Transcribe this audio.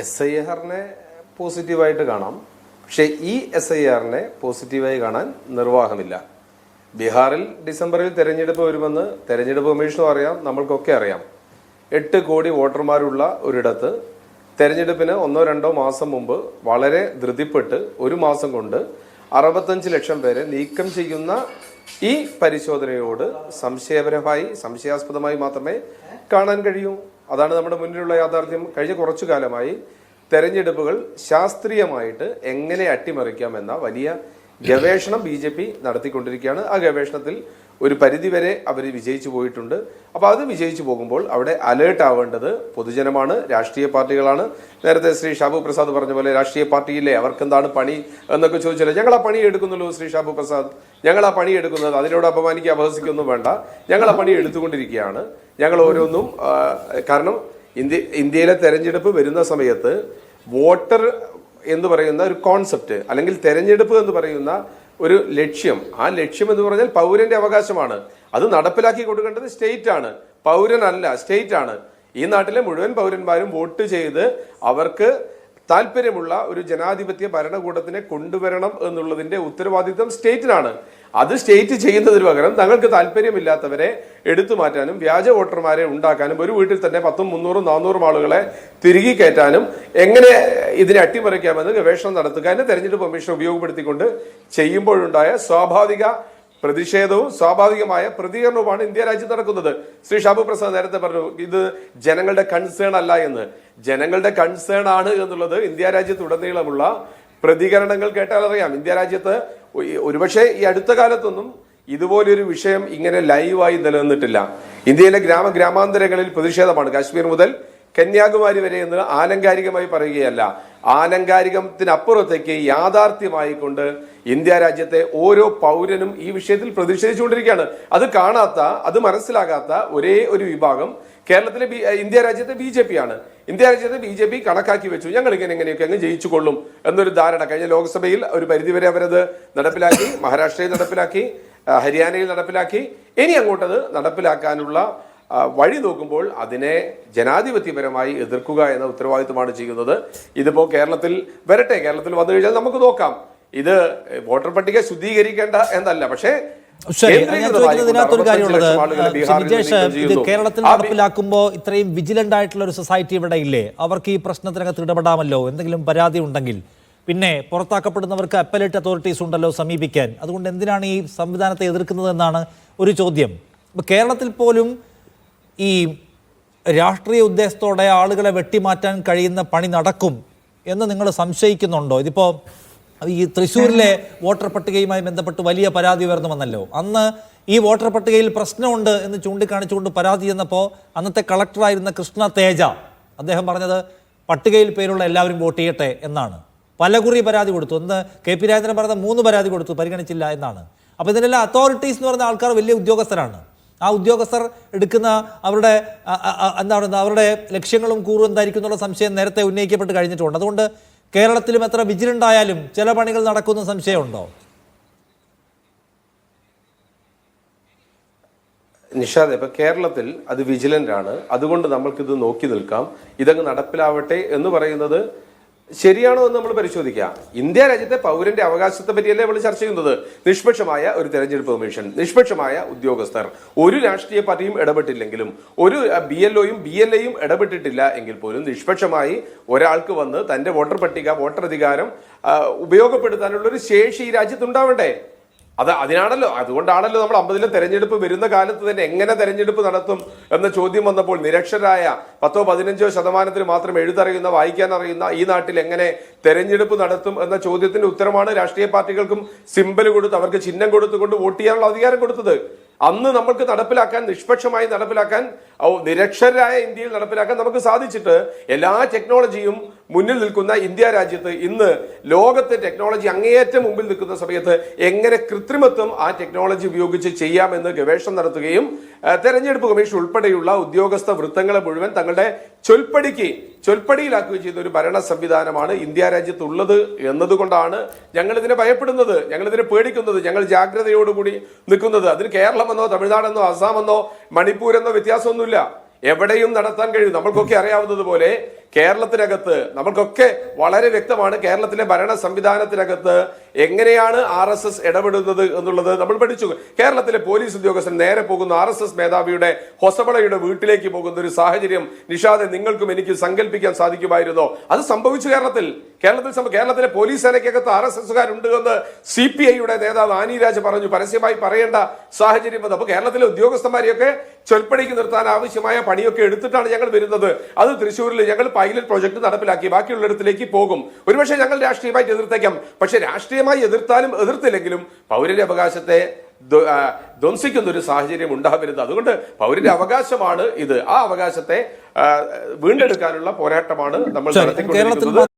S I ആറിനെ പോസിറ്റീവായിട്ട് കാണാം. പക്ഷേ ഈ എസ് ഐ ആറിനെ പോസിറ്റീവായി കാണാൻ നിർവാഹമില്ല. ബീഹാറിൽ ഡിസംബറിൽ തെരഞ്ഞെടുപ്പ് വരുമെന്ന് തെരഞ്ഞെടുപ്പ് കമ്മീഷനും അറിയാം നമ്മൾക്കൊക്കെ അറിയാം. എട്ട് കോടി വോട്ടർമാരുള്ള ഒരിടത്ത് തെരഞ്ഞെടുപ്പിന് ഒന്നോ രണ്ടോ മാസം മുമ്പ് വളരെ ധൃതിപ്പെട്ട് ഒരു മാസം കൊണ്ട് അറുപത്തഞ്ച് ലക്ഷം പേരെ നീക്കം ചെയ്യുന്ന ഈ പരിശോധനയോട് സംശയപരമായി സംശയാസ്പദമായി മാത്രമേ കാണാൻ കഴിയൂ. അതാണ് നമ്മുടെ മുന്നിലുള്ള യാഥാർത്ഥ്യം. കഴിഞ്ഞ കുറച്ചു കാലമായി തെരഞ്ഞെടുപ്പുകൾ ശാസ്ത്രീയമായിട്ട് എങ്ങനെ അട്ടിമറിക്കാം എന്ന വലിയ ഗവേഷണം ബി നടത്തിക്കൊണ്ടിരിക്കുകയാണ്. ആ ഗവേഷണത്തിൽ ഒരു പരിധിവരെ അവർ വിജയിച്ചു പോയിട്ടുണ്ട്. അപ്പോൾ അത് വിജയിച്ചു പോകുമ്പോൾ അവിടെ അലേർട്ട് ആവേണ്ടത് പൊതുജനമാണ് രാഷ്ട്രീയ പാർട്ടികളാണ്. നേരത്തെ ശ്രീ ഷാബു പ്രസാദ് പറഞ്ഞ പോലെ രാഷ്ട്രീയ പാർട്ടിയില്ലേ അവർക്ക് എന്താണ് പണി എന്നൊക്കെ ചോദിച്ചാൽ ഞങ്ങൾ ആ പണി എടുക്കുന്നുള്ളൂ ശ്രീ ഷാബു പ്രസാദ്. ഞങ്ങൾ ആ പണി എടുക്കുന്നത് അതിനോട് അപമാനിക്കുക അപഹസിക്കൊന്നും വേണ്ട. ഞങ്ങൾ ആ പണി എടുത്തുകൊണ്ടിരിക്കുകയാണ്. ഞങ്ങൾ ഓരോന്നും കാരണം ഇന്ത്യ ഇന്ത്യയിലെ തെരഞ്ഞെടുപ്പ് വരുന്ന സമയത്ത് വോട്ടർ എന്ന് പറയുന്ന ഒരു കോൺസെപ്റ്റ് അല്ലെങ്കിൽ തെരഞ്ഞെടുപ്പ് എന്ന് പറയുന്ന ഒരു ലക്ഷ്യം. ആ ലക്ഷ്യം എന്ന് പറഞ്ഞാൽ പൗരന്റെ അവകാശമാണ്. അത് നടപ്പിലാക്കി കൊടുക്കേണ്ടത് സ്റ്റേറ്റ് ആണ്. പൗരനല്ല സ്റ്റേറ്റ് ആണ്. ഈ നാട്ടിലെ മുഴുവൻ പൗരന്മാരും വോട്ട് ചെയ്ത് അവർക്ക് താല്പര്യമുള്ള ഒരു ജനാധിപത്യ ഭരണകൂടത്തിനെ കൊണ്ടുവരണം എന്നുള്ളതിന്റെ ഉത്തരവാദിത്വം സ്റ്റേറ്റിനാണ്. അത് സ്റ്റേറ്റ് ചെയ്യുന്നതിന് പകരം തങ്ങൾക്ക് താല്പര്യമില്ലാത്തവരെ എടുത്തു മാറ്റാനും വ്യാജ വോട്ടർമാരെ ഉണ്ടാക്കാനും ഒരു വീട്ടിൽ തന്നെ പത്തും മുന്നൂറും നാനൂറും ആളുകളെ തിരികെ കയറ്റാനും എങ്ങനെ ഇതിനെ അട്ടിമറിക്കാമെന്ന് ഗവേഷണം നടത്തുക എന്നെ തെരഞ്ഞെടുപ്പ് കമ്മീഷൻ ഉപയോഗപ്പെടുത്തിക്കൊണ്ട് ചെയ്യുമ്പോഴുണ്ടായ സ്വാഭാവിക പ്രതിഷേധവും സ്വാഭാവികമായ പ്രതികരണവുമാണ് ഇന്ത്യ രാജ്യത്ത് നടക്കുന്നത്. ശ്രീ ഷാബു പ്രസാദ് നേരത്തെ പറഞ്ഞു ഇത് ജനങ്ങളുടെ കൺസേൺ അല്ല എന്ന്. ജനങ്ങളുടെ കൺസേൺ ആണ് എന്നുള്ളത് ഇന്ത്യ രാജ്യത്തുടനീളമുള്ള പ്രതികരണങ്ങൾ കേട്ടാൽ അറിയാം. ഇന്ത്യ രാജ്യത്ത് ഒരുപക്ഷെ ഈ അടുത്ത കാലത്തൊന്നും ഇതുപോലൊരു വിഷയം ഇങ്ങനെ ലൈവായി നിലനിന്നിട്ടില്ല. ഇന്ത്യയിലെ ഗ്രാമ ഗ്രാമാന്തരങ്ങളിൽ പ്രതിഷേധമാണ്. കാശ്മീർ മുതൽ കന്യാകുമാരി വരെ എന്ന് ആലങ്കാരികമായി പറയുകയല്ല. ആലങ്കാരികത്തിനപ്പുറത്തേക്ക് യാഥാർത്ഥ്യമായി കൊണ്ട് ഇന്ത്യ രാജ്യത്തെ ഓരോ പൗരനും ഈ വിഷയത്തിൽ പ്രതിഷേധിച്ചുകൊണ്ടിരിക്കുകയാണ്. അത് കാണാത്ത അത് മനസ്സിലാകാത്ത ഒരേ ഒരു വിഭാഗം കേരളത്തിലെ ഇന്ത്യ രാജ്യത്തെ ബി ജെ പി ആണ് ഇന്ത്യ രാജ്യത്തെ ബി ജെ പി കണക്കാക്കി വെച്ചു. ഞങ്ങൾ ഇങ്ങനെ എങ്ങനെയൊക്കെ അങ്ങ് ജയിച്ചു കൊള്ളും എന്നൊരു ധാരണ. കഴിഞ്ഞ ലോക്സഭയിൽ ഒരു പരിധിവരെ അവരത് നടപ്പിലാക്കി മഹാരാഷ്ട്രയിൽ നടപ്പിലാക്കി ഹരിയാനയിൽ നടപ്പിലാക്കി. ഇനി അങ്ങോട്ടത് നടപ്പിലാക്കാനുള്ള വഴി നോക്കുമ്പോൾ അതിനെ ജനാധിപത്യപരമായി എതിർക്കുക എന്ന ഉത്തരവാദിത്വമാണ് ചെയ്യുന്നത്. ഇതിപ്പോൾ കേരളത്തിൽ വരട്ടെ കേരളത്തിൽ വന്നു കഴിഞ്ഞാൽ നമുക്ക് നോക്കാം. ഇത് വോട്ടർ പട്ടിക ശുദ്ധീകരിക്കേണ്ട എന്നല്ല പക്ഷേ ശരി ഞാൻ കേന്ദ്രീകൃതമായി ചോദിക്കുന്നത് ഇതിനകത്തൊരു കാര്യമുള്ളത്. 65 ലക്ഷം ആളുകളെ ശ്രീ ബീഹാറിൽ വിജേഷ് നീക്കം ഇത് ചെയ്യുന്നു. കേരളത്തിൽ നടപ്പിലാക്കുമ്പോൾ ഇത്രയും വിജിലന്റ് ആയിട്ടുള്ള ഒരു സൊസൈറ്റി ഇവിടെ ഇല്ലേ? അവർക്ക് ഈ പ്രശ്നത്തിനകത്ത് ഇടപെടാമല്ലോ? എന്തെങ്കിലും പരാതി ഉണ്ടെങ്കിൽ. പിന്നെ പുറത്താക്കപ്പെടുന്നവർക്ക് അപ്പലേറ്റ് അതോറിറ്റീസ് ഉണ്ടല്ലോ സമീപിക്കാൻ. അതുകൊണ്ട് എന്തിനാണ് ഈ സംവിധാനത്തെ എതിർക്കുന്നത് എന്നാണ് ഒരു ചോദ്യം. കേരളത്തിൽ പോലും ഈ രാഷ്ട്രീയ ഉദ്ദേശത്തോടെ ആളുകളെ വെട്ടിമാറ്റാൻ കഴിയുന്ന പണി നടക്കും എന്ന് നിങ്ങൾ സംശയിക്കുന്നുണ്ടോ? ഇതിപ്പോൾ ഈ തൃശ്ശൂരിലെ വോട്ടർ പട്ടികയുമായി ബന്ധപ്പെട്ട് വലിയ പരാതി ഉയർന്നു വന്നല്ലോ അന്ന് ഈ വോട്ടർ പട്ടികയിൽ പ്രശ്നമുണ്ട് എന്ന് ചൂണ്ടിക്കാണിച്ചുകൊണ്ട് പരാതി ചെന്നപ്പോൾ അന്നത്തെ കളക്ടറായിരുന്ന കൃഷ്ണ തേജ അദ്ദേഹം പറഞ്ഞത് പട്ടികയിൽ പേരുള്ള എല്ലാവരും വോട്ട് ചെയ്യട്ടെ എന്നാണ്. പലകുറി പരാതി കൊടുത്തു. അന്ന് കെ പി രാജേന്ദ്രൻ പറഞ്ഞ മൂന്ന് പരാതി കൊടുത്തു. പരിഗണിച്ചില്ല എന്നാണ്. അപ്പോൾ ഇതിനെല്ലാം അതോറിറ്റീസ് എന്ന് പറഞ്ഞ ആൾക്കാർ വലിയ ഉദ്യോഗസ്ഥരാണ്. ആ ഉദ്യോഗസ്ഥർ എടുക്കുന്ന അവരുടെ എന്താണ് പറയുന്നത്, അവരുടെ ലക്ഷ്യങ്ങളും കൂറും എന്തായിരിക്കും എന്നുള്ള സംശയം നേരത്തെ ഉന്നയിക്കപ്പെട്ട് കഴിഞ്ഞിട്ടുണ്ട്. അതുകൊണ്ട് കേരളത്തിലും എത്ര വിജിലന്റ് ആയാലും ചില പണികൾ നടക്കുന്ന സംശയമുണ്ടോ? നിഷാദ് ഇപ്പൊ കേരളത്തിൽ അത് വിജിലന്റ് ആണ് അതുകൊണ്ട് നമ്മൾക്കിത് നോക്കി നിൽക്കാം. ഇതങ്ങ് നടപ്പിലാവട്ടെ എന്ന് പറയുന്നത് ശരിയാണോ എന്ന് നമ്മൾ പരിശോധിക്കാം ഇന്ത്യ രാജ്യത്തെ പൗരന്റെ അവകാശത്തെ പറ്റിയല്ലേ നമ്മൾ ചർച്ച ചെയ്യുന്നത്? നിഷ്പക്ഷമായ ഒരു തെരഞ്ഞെടുപ്പ് കമ്മീഷൻ നിഷ്പക്ഷമായ ഉദ്യോഗസ്ഥർ. ഒരു രാഷ്ട്രീയ പാർട്ടിയും ഇടപെട്ടില്ലെങ്കിലും ഒരു ബി എൽ ഒയും ബി എൽ എയും ഇടപെട്ടിട്ടില്ല എങ്കിൽ പോലും നിഷ്പക്ഷമായി ഒരാൾക്ക് വന്ന് തന്റെ വോട്ടർ പട്ടിക വോട്ടർ അധികാരം ഉപയോഗപ്പെടുത്താനുള്ള ഒരു ശേഷി ഈ രാജ്യത്ത് ഉണ്ടാവണ്ടേ അത് അതിനാണല്ലോ അതുകൊണ്ടാണല്ലോ നമ്മൾ അമ്പതിലെ തെരഞ്ഞെടുപ്പ് വരുന്ന കാലത്ത് തന്നെ എങ്ങനെ തെരഞ്ഞെടുപ്പ് നടത്തും എന്ന ചോദ്യം വന്നപ്പോൾ നിരക്ഷരായ പത്തോ പതിനഞ്ചോ ശതമാനത്തിൽ മാത്രം എഴുതറിയുന്ന വായിക്കാൻ അറിയുന്ന ഈ നാട്ടിൽ എങ്ങനെ തെരഞ്ഞെടുപ്പ് നടത്തും എന്ന ചോദ്യത്തിന്റെ ഉത്തരമാണ് രാഷ്ട്രീയ പാർട്ടികൾക്കും സിമ്പൽ കൊടുത്ത് അവർക്ക് ചിഹ്നം കൊടുത്തുകൊണ്ട് വോട്ട് ചെയ്യാനുള്ള അധികാരം കൊടുത്തത്. അന്ന് നമ്മൾക്ക് നടപ്പിലാക്കാൻ നിഷ്പക്ഷമായി നടപ്പിലാക്കാൻ നിരക്ഷരായ ഇന്ത്യയിൽ നടപ്പിലാക്കാൻ നമുക്ക് സാധിച്ചിട്ട് എല്ലാ ടെക്നോളജിയും മുന്നിൽ നിൽക്കുന്ന ഇന്ത്യ രാജ്യത്ത് ഇന്ന് ലോകത്തെ ടെക്നോളജി അങ്ങേയറ്റം മുമ്പിൽ നിൽക്കുന്ന സമയത്ത് എങ്ങനെ കൃത്രിമത്വം ആ ടെക്നോളജി ഉപയോഗിച്ച് ചെയ്യാമെന്ന് ഗവേഷണം നടത്തുകയും തെരഞ്ഞെടുപ്പ് കമ്മീഷൻ ഉൾപ്പെടെയുള്ള ഉദ്യോഗസ്ഥ വൃത്തങ്ങളെ മുഴുവൻ തങ്ങളുടെ ചൊൽപ്പടിക്ക് ചൊൽപ്പടിയിലാക്കുകയും ചെയ്ത ഒരു ഭരണ സംവിധാനമാണ് ഇന്ത്യ രാജ്യത്തുള്ളത് എന്നതുകൊണ്ടാണ് ഞങ്ങൾ ഇതിനെ ഭയപ്പെടുന്നത് ഞങ്ങൾ ഇതിനെ പേടിക്കുന്നത് ഞങ്ങൾ ജാഗ്രതയോടുകൂടി നിൽക്കുന്നത്. അതിന് കേരളമെന്നോ തമിഴ്നാടെന്നോ അസാമെന്നോ മണിപ്പൂരെന്നോ വ്യത്യാസമൊന്നുമില്ല എവിടെയും നടത്താൻ കഴിയും. നമ്മൾക്കൊക്കെ അറിയാവുന്നത് പോലെ കേരളത്തിനകത്ത് നമ്മൾക്കൊക്കെ വളരെ വ്യക്തമാണ് കേരളത്തിലെ ഭരണ സംവിധാനത്തിനകത്ത് എങ്ങനെയാണ് ആർ എസ് എസ് ഇടപെടുന്നത് എന്നുള്ളത് നമ്മൾ പഠിച്ചു. കേരളത്തിലെ പോലീസ് ഉദ്യോഗസ്ഥൻ നേരെ പോകുന്ന ആർ എസ് എസ് മേധാവിയുടെ ഹൊസബളയുടെ വീട്ടിലേക്ക് പോകുന്ന ഒരു സാഹചര്യം നിഷാദെ നിങ്ങൾക്കും എനിക്ക് സങ്കല്പിക്കാൻ സാധിക്കുമായിരുന്നോ? അത് സംഭവിച്ചു കേരളത്തിൽ. കേരളത്തിൽ കേരളത്തിലെ പോലീസ് സേനയ്ക്കകത്ത് ആർ എസ് എസ്സുകാരുണ്ട് എന്ന് സി പി ഐയുടെ നേതാവ് ആനിരാജ് പറഞ്ഞു. പരസ്യമായി പറയേണ്ട സാഹചര്യം വന്നു. അപ്പൊ കേരളത്തിലെ ഉദ്യോഗസ്ഥന്മാരെയൊക്കെ ചൊൽപ്പടിക്ക് നിർത്താൻ ആവശ്യമായ പണിയൊക്കെ എടുത്തിട്ടാണ് ഞങ്ങൾ വരുന്നത്. അത് തൃശ്ശൂരിൽ ഞങ്ങൾ പൈലറ്റ് പ്രോജക്ട് നടപ്പിലാക്കി. ബാക്കിയുള്ളിടത്തിലേക്ക് പോകും. ഒരുപക്ഷെ ഞങ്ങൾ രാഷ്ട്രീയമായിട്ട് എതിർത്തേക്കാം. പക്ഷെ രാഷ്ട്രീയമായി എതിർത്താലും എതിർത്തില്ലെങ്കിലും പൗരന്റെ അവകാശത്തെ ധ്വ- ധ്വംസിക്കുന്ന ഒരു സാഹചര്യം ഉണ്ടാവരുത്. അതുകൊണ്ട് പൗരന്റെ അവകാശമാണ് ഇത്. ആ അവകാശത്തെ വീണ്ടെടുക്കാനുള്ള പോരാട്ടമാണ് നമ്മൾ നടത്തിക്കൊണ്ടിരിക്കുന്നത്.